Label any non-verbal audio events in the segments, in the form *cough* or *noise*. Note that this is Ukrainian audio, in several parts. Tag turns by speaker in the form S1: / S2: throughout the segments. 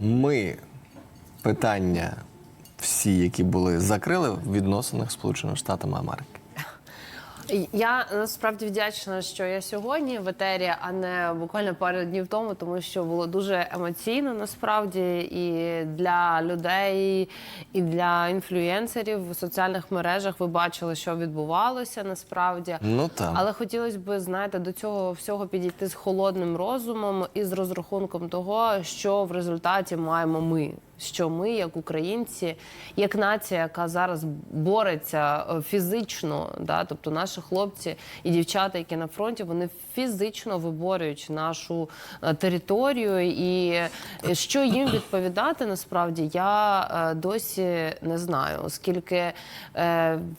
S1: ми питання всі, які були закрили в відносинах з Сполученими Штатами Америки.
S2: Я насправді вдячна, що я сьогодні в етері, а не буквально пару днів тому, тому що було дуже емоційно насправді і для людей, і для інфлюєнсерів в соціальних мережах. Ви бачили, що відбувалося насправді.
S1: Ну так.
S2: Але хотілося б, знаєте, до цього всього підійти з холодним розумом і з розрахунком того, що в результаті маємо ми. Що ми, як українці, як нація, яка зараз бореться е, фізично, да, тобто наші хлопці і дівчата, які на фронті, вони фізично виборюють нашу е, територію, і е, що їм відповідати, насправді я досі не знаю, оскільки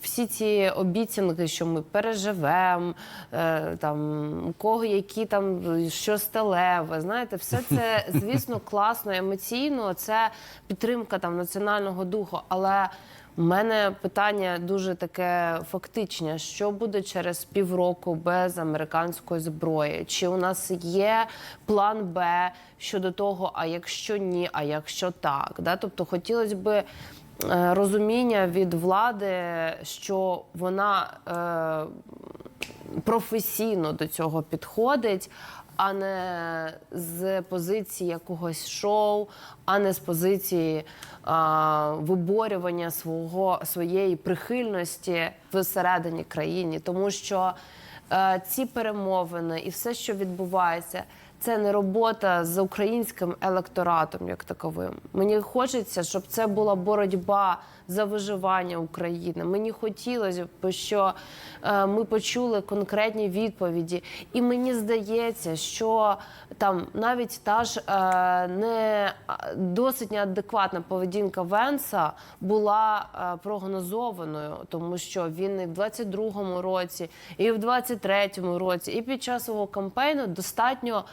S2: всі ці обіцянки, що ми переживемо, там кого які там що сталеве, знаєте, все це звісно класно, емоційно. Це підтримка там національного духу, але. У мене питання дуже таке фактичне: що буде через півроку без американської зброї? Чи у нас є план Б щодо того, а якщо ні, а якщо так? Да? Тобто хотілося б е, розуміння від влади, що вона е, професійно до цього підходить, а не з позиції якогось шоу, а не з позиції а, виборювання свого своєї прихильності всередині країни, тому що а, ці перемовини і все, що відбувається. Це не робота з українським електоратом як таковим. Мені хочеться, щоб це була боротьба за виживання України. Мені хотілося б, що е, ми почули конкретні відповіді, і мені здається, що там навіть та ж е, не досить неадекватна поведінка Венса була е, прогнозованою, тому що він і в 22-му році, і в 23-му році, і під час свого кампейну достатньо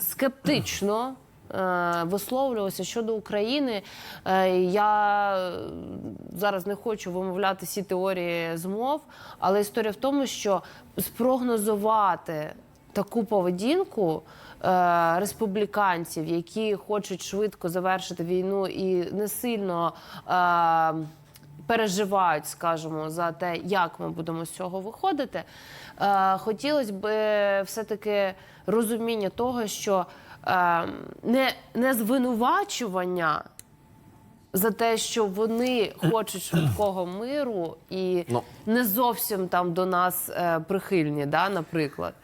S2: скептично е, висловлювався щодо України. Е, Я е, зараз не хочу вимовляти всі теорії змов, але історія в тому, що спрогнозувати таку поведінку. е, Республіканців, які хочуть швидко завершити війну і не сильно е, переживають, скажімо, за те, як ми будемо з цього виходити. Е, хотілося б все-таки розуміння того, що е, не, не звинувачування за те, що вони хочуть швидкого миру і
S1: Ну.
S2: не зовсім там до нас е, прихильні, да, наприклад.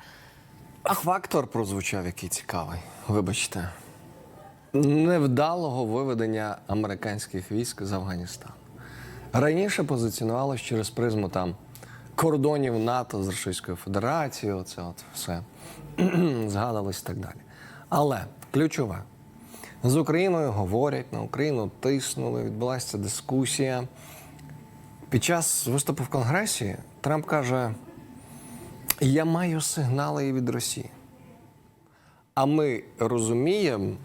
S1: А фактор прозвучав, який цікавий. Вибачте. Невдалого виведення американських військ з Афганістану. Раніше позиціонувалось через призму там кордонів НАТО з Російською Федерацією, це от все *clears throat* згадувалось і так далі. Але ключове, з Україною говорять, на Україну тиснули, відбулася дискусія. Під час виступу в Конгресі Трамп каже: я маю сигнали від Росії. А ми розуміємо,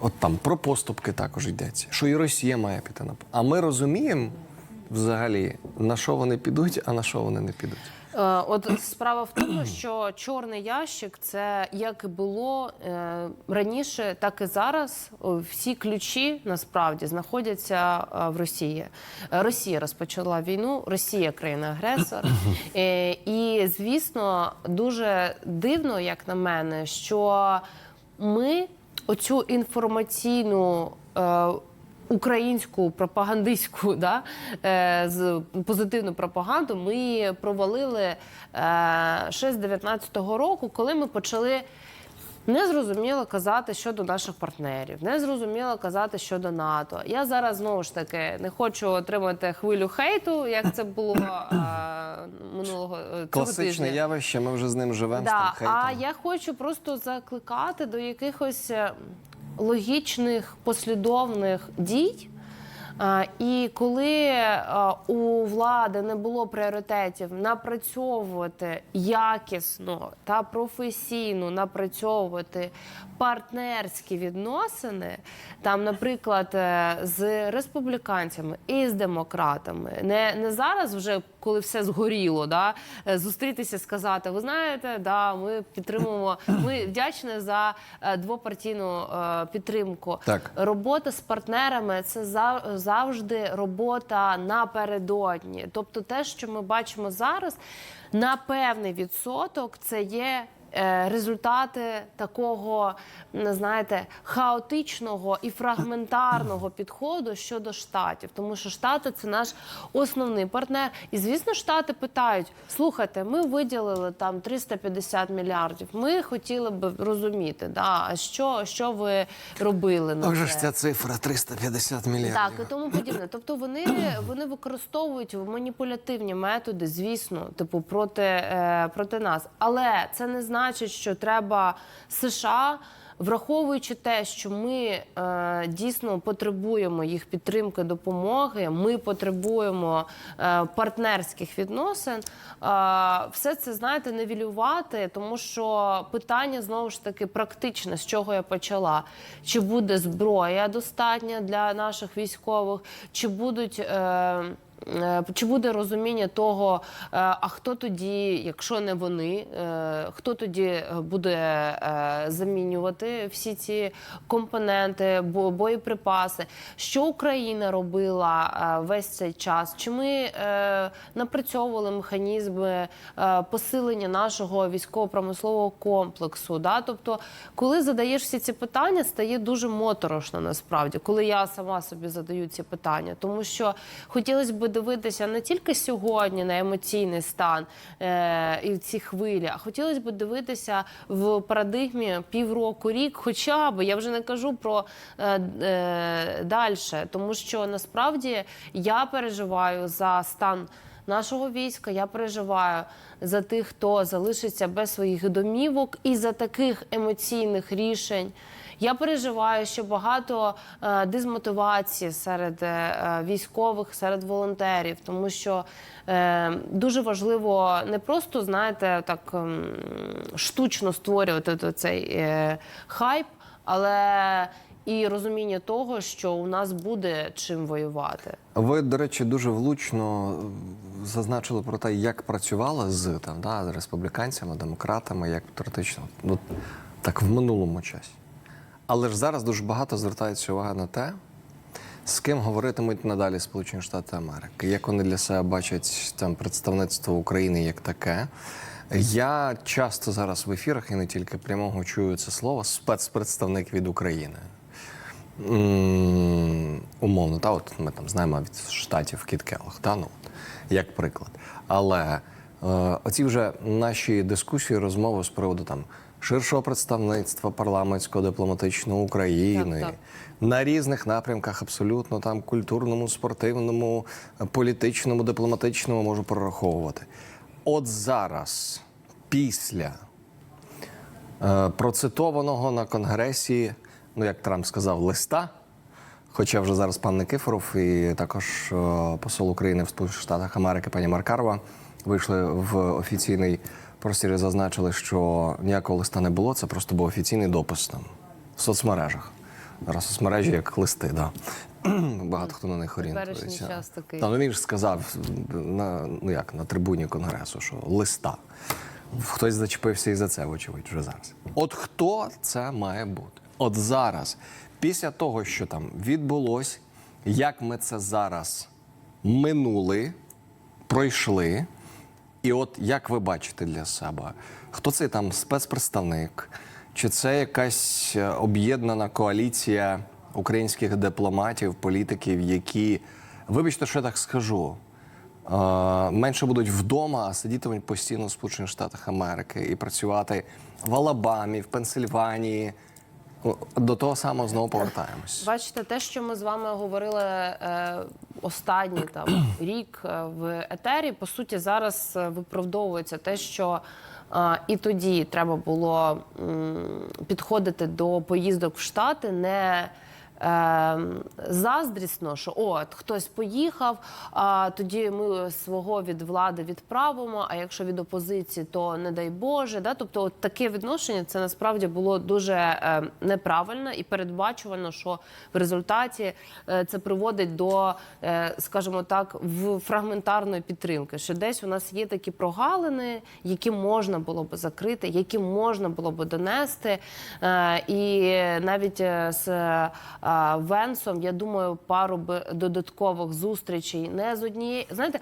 S1: от там про поступки також йдеться, що і Росія має піти на А ми розуміємо взагалі, на що вони підуть, а на що вони не підуть.
S2: Е, От справа в тому, що чорний ящик це як було е, раніше, так і зараз. Всі ключі насправді знаходяться е, в Росії. Е, Росія розпочала війну, Росія країна-агресор. Е, І звісно, дуже дивно, як на мене, що ми оцю інформаційну. е, Українську пропагандистську *laughs* да, е, з позитивну пропаганду ми провалили е, ще з 19-го року, коли ми почали незрозуміло казати щодо наших партнерів, незрозуміло казати щодо НАТО. Я зараз знову ж таки не хочу отримати хвилю хейту, як це було а, минулого е, цього
S1: Класичне
S2: тижня.
S1: явище, ми вже з ним живемо. з
S2: Да,
S1: тим
S2: а я хочу просто закликати до якихось е, логічних послідовних дій. І коли у влади не було пріоритетів напрацьовувати якісно та професійно напрацьовувати партнерські відносини, там, наприклад, е, з республіканцями і з демократами, не, не зараз вже коли все згоріло, да, е, зустрітися, сказати: ви знаєте, да, ми підтримуємо. Ми вдячні за е, двопартійну підтримку.
S1: Так.
S2: Робота з партнерами це зав- завжди робота напередодні. Тобто, те, що ми бачимо зараз, на певний відсоток це є. Е, Результати такого, знаєте, хаотичного і фрагментарного підходу щодо штатів, тому що штати це наш основний партнер. І звісно, штати питають: слухайте, ми виділили там 350 мільярдів. Ми хотіли б розуміти, да, а що, що ви робили на це?
S1: ж ця цифра 350 мільярдів.
S2: Так, і тому подібне. Тобто вони, вони використовують маніпулятивні методи, звісно, типу проти, е, проти нас. Але це не значить, що треба США. Враховуючи те, що ми е, дійсно потребуємо їх підтримки, допомоги, ми потребуємо е, партнерських відносин, е, все це знаєте, невілювати, тому що питання знову ж таки практичне, з чого я почала. Чи буде зброя достатня для наших військових, чи будуть. Е, чи буде розуміння того, е, а хто тоді, якщо не вони, е, хто тоді е, буде е, замінювати всі ці компоненти, боєприпаси? Що Україна робила е, весь цей час? Чи ми е, напрацьовували механізми е, посилення нашого військово-промислового комплексу? Да? Тобто, коли задаєш всі ці питання, стає дуже моторошно насправді, коли я сама собі задаю ці питання, тому що хотілося б дивитися не тільки сьогодні на емоційний стан е, і ці хвилі, а хотілося б дивитися в парадигмі півроку, рік, хоча б я вже не кажу про е, е, далі, тому що насправді я переживаю за стан. Нашого війська я переживаю за тих, хто залишиться без своїх домівок, і за таких емоційних рішень. Я переживаю, що багато е, дезмотивації серед е, військових, серед волонтерів, тому що е, дуже важливо не просто знаєте так ем, штучно створювати цей е, хайп, але і розуміння того, що у нас буде чим воювати.
S1: Ви, до речі, дуже влучно е, зазначили про те, як працювали з там, да, республіканцями, демократами, як теоретично, ну так в минулому часі. Але ж зараз дуже багато звертається увага на те, з ким говоритимуть надалі Сполучені Штати Америки, як вони для себе бачать там представництво України як таке. Я часто зараз в ефірах і не тільки прямого чую це слово спецпредставник від України. Умовно, та от ми там знаємо від штатів Кіт Келлог, та ну як приклад. Але е, оці вже наші дискусії, розмови з приводу там ширшого представництва парламентського дипломатичного України
S2: Так, так.
S1: на різних напрямках, абсолютно там культурному, спортивному, політичному, дипломатичному можу прораховувати. От зараз, після е, процитованого на конгресі, ну як Трамп сказав, листа. Хоча вже зараз пан Никифоров і також е, посол України в Сполучених Штатах Америки пані Маркарова вийшли в офіційний простір зазначили, що ніякого листа не було. Це просто був офіційний допис там в соцмережах. Зараз соцмережі як листи, да. *clears throat* Багато хто на них орієнтується.
S2: час такий.
S1: Та ну він ж сказав на ну як на трибуні конгресу, що листа. Хтось зачепився і за це, вочевидь, вже зараз. От хто це має бути? От зараз, після того, що там відбулось, як ми це зараз минули, пройшли, і от як ви бачите для себе, хто це там спецпредставник? Чи це якась е, об'єднана коаліція українських дипломатів, політиків, які, вибачте, що я так скажу, е, менше будуть вдома, а сидітимуть постійно в Сполучених Штатах Америки і працювати в Алабамі, в Пенсильванії. До того самого знову повертаємось.
S2: Бачите, те, що ми з вами говорили е, останній там *clears throat* рік е, в етері, по суті, зараз е, виправдовується те, що е, і тоді треба було м, підходити до поїздок в Штати не заздрісно, що от хтось поїхав, а тоді ми свого від влади відправимо. А якщо від опозиції, то не дай Боже. Да? Тобто, от таке відношення це насправді було дуже е, неправильно і передбачувано, що в результаті е, це приводить до, е, скажімо так, в фрагментарної підтримки. Що десь у нас є такі прогалини, які можна було би закрити, які можна було би донести. Е, І навіть з Венсом, я думаю, пару би додаткових зустрічей не з однієї. Знаєте,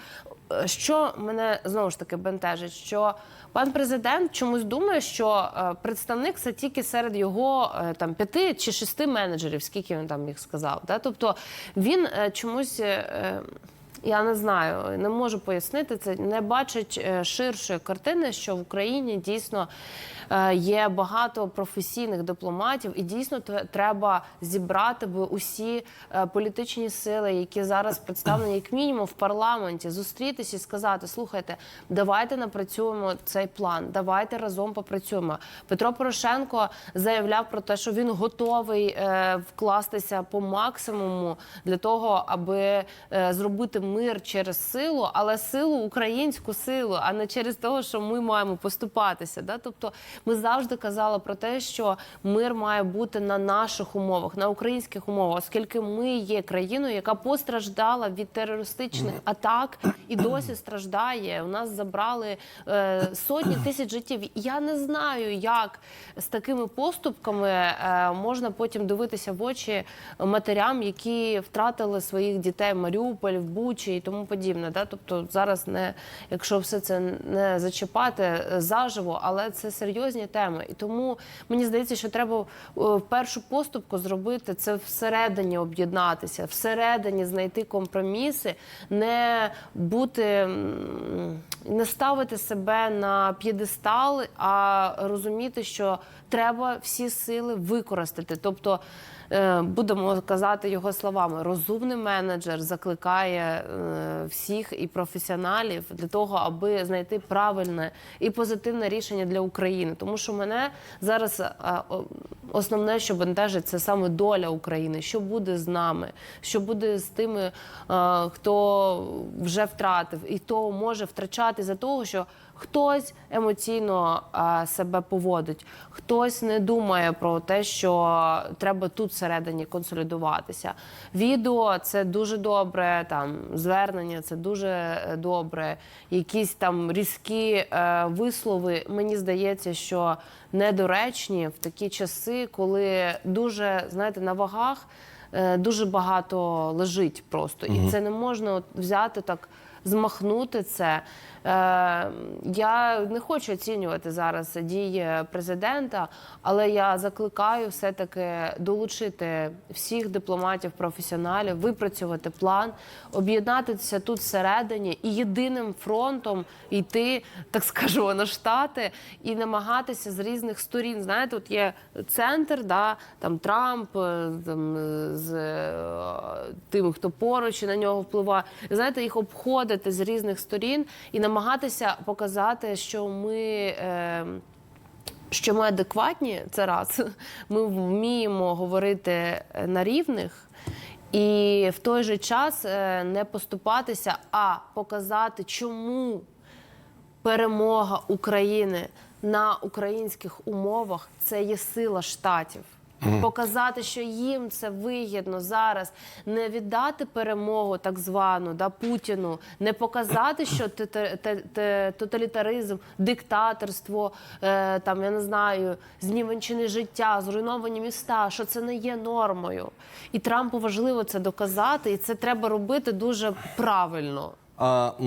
S2: що мене знову ж таки бентежить, що пан президент чомусь думає, що е, представник це тільки серед його е, там п'яти чи шести менеджерів, скільки він там їх сказав. Да? Тобто він е, чомусь. Я не знаю, не можу пояснити це. Не бачить е, ширшої картини, що в Україні дійсно е, є багато професійних дипломатів, і дійсно треба зібрати би усі е, політичні сили, які зараз представлені як мінімум в парламенті, зустрітися і сказати: слухайте, давайте напрацюємо цей план, давайте разом попрацюємо. Петро Порошенко заявляв про те, що він готовий вкластися по максимуму для того, аби зробити мир через силу, але силу українську силу, а не через того, що ми маємо поступатися. Да? Тобто ми завжди казали про те, що мир має бути на наших умовах, на українських умовах, оскільки ми є країною, яка постраждала від терористичних атак і досі страждає. У нас забрали е, сотні тисяч життів. Я не знаю, як з такими поступками е, можна потім дивитися в очі матерям, які втратили своїх дітей в Маріуполь, в Бучі і тому подібне. Да? Тобто зараз не якщо все це не зачіпати е, заживо, але це серйозні теми. І тому мені здається, що треба е, першу поступку зробити це всередині об'єднатися, всередині знайти компроміси, не бути не ставити себе на п'єдестал, а розуміти, що треба всі сили використати. Тобто, будемо казати його словами, розумний менеджер закликає е, всіх і професіоналів для того, аби знайти правильне і позитивне рішення для України. Тому що мене зараз е, основне, що бентежить, це саме доля України. Що буде з нами, що буде з тими, е, хто вже втратив, і хто може втрачати за того, що хтось емоційно е, себе поводить, хтось не думає про те, що треба тут всередині консолідуватися. Відео це дуже добре, там звернення це дуже е, добре. Якісь там різкі е, вислови. Мені здається, що недоречні в такі часи, коли дуже знаєте на вагах е, дуже багато лежить просто, і це не можна от взяти так. Змахнути це. Е, я не хочу оцінювати зараз дії президента, але я закликаю все-таки долучити всіх дипломатів, професіоналів, випрацювати план, об'єднатися тут всередині і єдиним фронтом йти, так скажу, на штати і намагатися з різних сторін. Знаєте, тут є центр, да, там Трамп е, там, е, з е, тим, хто поруч на нього впливає. Знаєте, їх обходити з різних сторін і намагатися показати, що ми. Е, що ми адекватні, це раз. *laughs* Ми вміємо говорити е, на рівних. І в той же час е, не поступатися, а показати, чому перемога України на українських умовах це є сила штатів. Показати, що їм це вигідно зараз, не віддати перемогу так звану да, Путіну, не показати, що тоталітаризм, диктаторство, е, там я не знаю, знівечене життя, зруйновані міста, що це не є нормою. І Трампу важливо це доказати, і це треба робити дуже правильно.